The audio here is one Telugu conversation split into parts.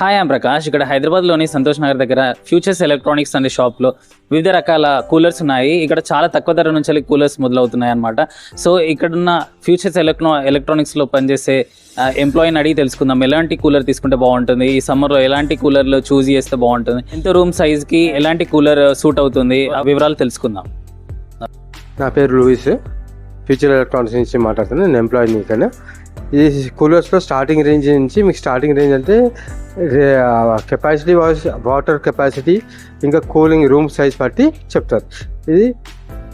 హాయ్ ఆమ్ ప్రకాష్. ఇక్కడ హైదరాబాద్లోని సంతోష్ నగర్ దగ్గర ఫ్యూచర్స్ ఎలక్ట్రానిక్స్ అనే షాప్లో వివిధ రకాల కూలర్స్ ఉన్నాయి. ఇక్కడ చాలా తక్కువ ధర నుంచి కూలర్స్ మొదలవుతున్నాయి అనమాట సో ఇక్కడున్న ఫ్యూచర్స్ ఎలక్ట్రా ఎలక్ట్రానిక్స్లో పనిచేసే ఎంప్లాయీని అడిగి తెలుసుకుందాం. ఎలాంటి కూలర్ తీసుకుంటే బాగుంటుంది? ఈ సమ్మర్లో ఎలాంటి కూలర్లో చూస్ చేస్తే బాగుంటుంది? ఎంత రూమ్ సైజ్కి ఎలాంటి కూలర్ సూట్ అవుతుంది? ఆ వివరాలు తెలుసుకుందాం. నా పేరు లూయిస్. ఫ్యూచర్ ఎలక్ట్రానిక్స్ నుంచి మాట్లాడుతున్నాను నేను ఎంప్లాయీని ఇక్కడ. ఈ కూలర్స్లో స్టార్టింగ్ రేంజ్ నుంచి మీకు స్టార్టింగ్ రేంజ్ అంటే కెపాసిటీ వాటర్ కెపాసిటీ ఇంకా కూలింగ్ రూమ్ సైజ్ బట్టి చెప్తారు. ఇది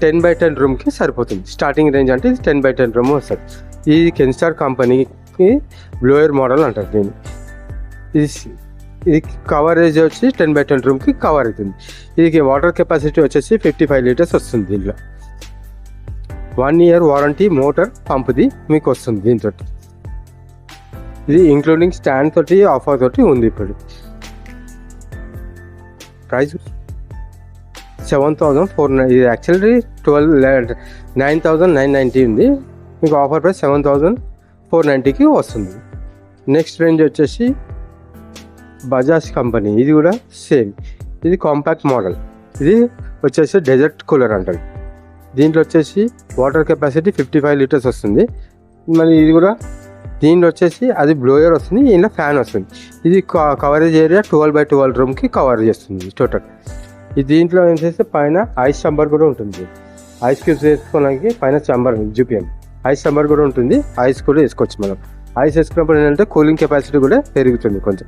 టెన్ బై టెన్ రూమ్కి సరిపోతుంది. స్టార్టింగ్ రేంజ్ అంటే ఇది టెన్ బై టెన్ రూమ్ వస్తుంది. ఇది కెన్స్టార్ కంపెనీకి బ్లోయర్ మోడల్ అంటారు దీన్ని. ఇది ఇది కవరేజ్ వచ్చి టెన్ బై టెన్ రూమ్కి కవర్ అవుతుంది. ఇది వాటర్ కెపాసిటీ వచ్చేసి ఫిఫ్టీ ఫైవ్ లీటర్స్ వస్తుంది దీనిలో వన్ ఇయర్ వారంటీ మోటార్ పంప్ది మీకు వస్తుంది దీంతో ఇది ఇంక్లూడింగ్ స్టాండ్ తోటి ఆఫర్ తోటి ఉంది ఇప్పుడు. Price seven thousand four nine ఇది actually twelve nine thousand nine ninety ఉంది. మీకు offer price seven thousand four నైంటీకి వస్తుంది. నెక్స్ట్ రేంజ్ వచ్చేసి బజాజ్ కంపెనీ ఇది కూడా సేమ్ ఇది కాంపాక్ట్ మోడల్ ఇది వచ్చేసి డెజర్ట్ కూలర్ అంటారు. దీంట్లో వచ్చేసి water capacity fifty five litres వస్తుంది. మళ్ళీ ఇది కూడా దీంట్లో వచ్చేసి అది బ్లోయర్ వస్తుంది దీనిలో ఫ్యాన్ వస్తుంది. ఇది coverage area twelve by twelve రూమ్కి కవర్ చేస్తుంది టోటల్. ఇది దీంట్లో ఏం చేస్తే పైన ఐస్ చంబర్ కూడా ఉంటుంది. ఐస్ క్యూబ్స్ వేసుకోవడానికి పైన చంబర్ జూపిఎం ఐస్ చంబర్ కూడా ఉంటుంది ఐస్ కూడా వేసుకోవచ్చు మనం. ఐస్ వేసుకున్నప్పుడు ఏంటంటే కూలింగ్ కెపాసిటీ కూడా పెరుగుతుంది కొంచెం.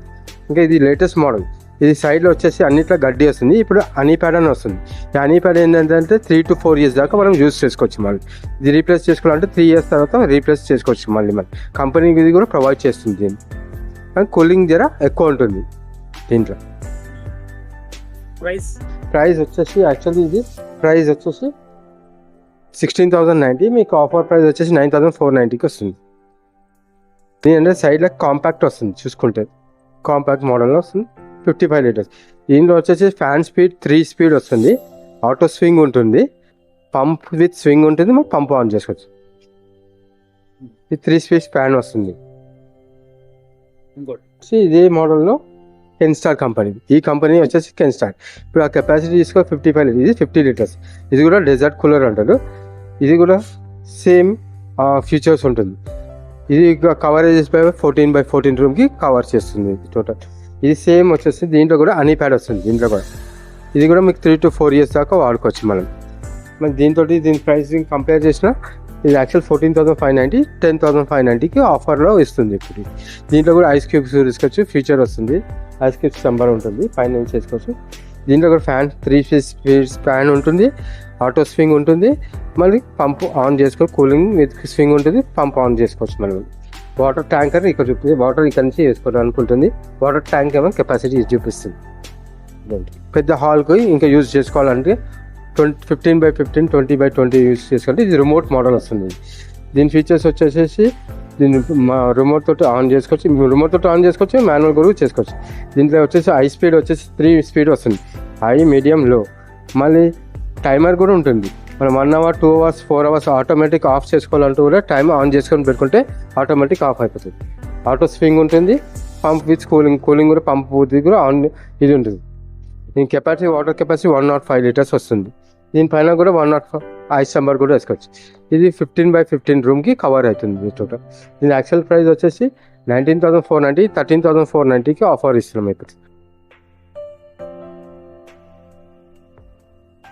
ఇంకా ఇది లేటెస్ట్ మోడల్. ఇది సైడ్లో వచ్చేసి అన్నిట్లో గడ్డి వస్తుంది. ఇప్పుడు హనీ ప్యాడ్ అని వస్తుంది. ఈ హనీ ప్యాడ్ ఏంటంటే త్రీ టు ఫోర్ ఇయర్స్ దాకా మనం యూజ్ చేసుకోవచ్చు మళ్ళీ. ఇది రీప్లేస్ చేసుకోవాలంటే త్రీ ఇయర్స్ తర్వాత రీప్లేస్ చేసుకోవచ్చు మళ్ళీ మళ్ళీ. కంపెనీ ఇది కూడా ప్రొవైడ్ చేస్తుంది దీన్ని. కానీ కూలింగ్ జర ఎక్కువ ఉంటుంది దీంట్లో. ప్రైస్ ప్రైస్ వచ్చేసి యాక్చువల్లీ ఇది ప్రైస్ వచ్చేసి సిక్స్టీన్ థౌసండ్ నైంటీ మీకు ఆఫర్ ప్రైస్ వచ్చేసి నైన్ థౌసండ్ ఫోర్ నైంటీకి వస్తుంది. దీని సైడ్లో కాంపాక్ట్ వస్తుంది. చూసుకుంటే కాంపాక్ట్ మోడల్లో వస్తుంది. ఫిఫ్టీ ఫైవ్ లీటర్స్ దీనిలో వచ్చేసి ఫ్యాన్ స్పీడ్ త్రీ స్పీడ్ వస్తుంది. ఆటో స్వింగ్ ఉంటుంది. పంప్ విత్ స్వింగ్ ఉంటుంది. మనం పంప్ ఆన్ చేసుకోవచ్చు. ఇది త్రీ స్పీడ్ ఫ్యాన్ వస్తుంది. ఇంకోటి. ఇదే మోడల్లో కెన్స్టార్ కంపెనీ ఈ కంపెనీ వచ్చేసి కెన్స్టార్ ఇప్పుడు ఆ కెపాసిటీ తీసుకో ఫిఫ్టీ ఫైవ్ ఇది ఫిఫ్టీ లీటర్స్ ఇది కూడా డెజర్ట్ కూలర్ అంటారు. ఇది కూడా సేమ్ ఫీచర్స్ ఉంటుంది. ఇది coverage by fourteen by fourteen రూమ్కి కవర్ చేస్తుంది టోటల్ ఇది సేమ్ వచ్చేసి దీంట్లో కూడా అనీ ప్యాడ్ వస్తుంది దీంట్లో కూడా. ఇది కూడా మీకు త్రీ టు ఫోర్ ఇయర్స్ దాకా వాడుకోవచ్చు మనం. మరి దీంతో దీని ప్రైసింగ్ కంపేర్ చేసినా ఇది actual fourteen thousand five ninety ten thousand five నైంటీకి ఆఫర్లో ఇస్తుంది ఇప్పుడు. దీంట్లో కూడా ఐస్ క్యూబ్స్ తీసుకోవచ్చు ఫీచర్ వస్తుంది. ఐస్ క్యూబ్స్ నెంబర్ ఉంటుంది పైన నుంచి చేసుకోవచ్చు దీంట్లో కూడా ఫ్యాన్ త్రీ స్పీడ్స్ ఫ్యాన్ ఉంటుంది ఆటో స్వింగ్ ఉంటుంది. మళ్ళీ పంప్ ఆన్ చేసుకోవచ్చు కూలింగ్ విత్ స్వింగ్ ఉంటుంది పంప్ ఆన్ చేసుకోవచ్చు మనం. వాటర్ ట్యాంకర్ ఇక్కడ చూపిస్తుంది. వాటర్ ఇక్కడ నుంచి వేసుకోవడం అనుకుంటుంది వాటర్ ట్యాంక్ ఏమో కెపాసిటీ చూపిస్తుంది. పెద్ద హాల్కి ఇంకా యూజ్ చేసుకోవాలంటే twenty fifteen by fifteen twenty by twenty use చేసుకుంటే ఇది రిమోట్ మోడల్ వస్తుంది. దీని ఫీచర్స్ వచ్చేసేసి దీన్ని మా రిమోట్ తోటి ఆన్ చేసుకోవచ్చు. రిమోట్ తోటి ఆన్ చేసుకోవచ్చు మాన్యువల్ కూడా చేసుకోవచ్చు. దీంట్లో వచ్చేసి హై స్పీడ్ వచ్చేసి త్రీ స్పీడ్ వస్తుంది. హై మీడియం లో మళ్ళీ టైమర్ కూడా ఉంటుంది. మనం one hour two hours four hours automatic off చేసుకోవాలంటూ కూడా టైం ఆన్ చేసుకొని పెట్టుకుంటే ఆటోమేటిక్ ఆఫ్ అయిపోతుంది. ఆటో స్వింగ్ ఉంటుంది పంప్ విత్ కూలింగ్ కూలింగ్ కూడా పంప్ కూడా ఆన్ ఇది ఉంటుంది. దీని capacity water capacity one nought five litres వస్తుంది. దీనిపైన కూడా one nought five ice number కూడా వేసుకోవచ్చు. ఇది ఫిఫ్టీన్ బై ఫిఫ్టీన్ రూమ్కి కవర్ అవుతుంది టోటల్ దీని యాక్చువల్ ప్రైస్ వచ్చేసి nineteen thousand four ninety thirteen thousand four నైంటీకి ఆఫర్ ఇస్తున్నాం ఇప్పుడు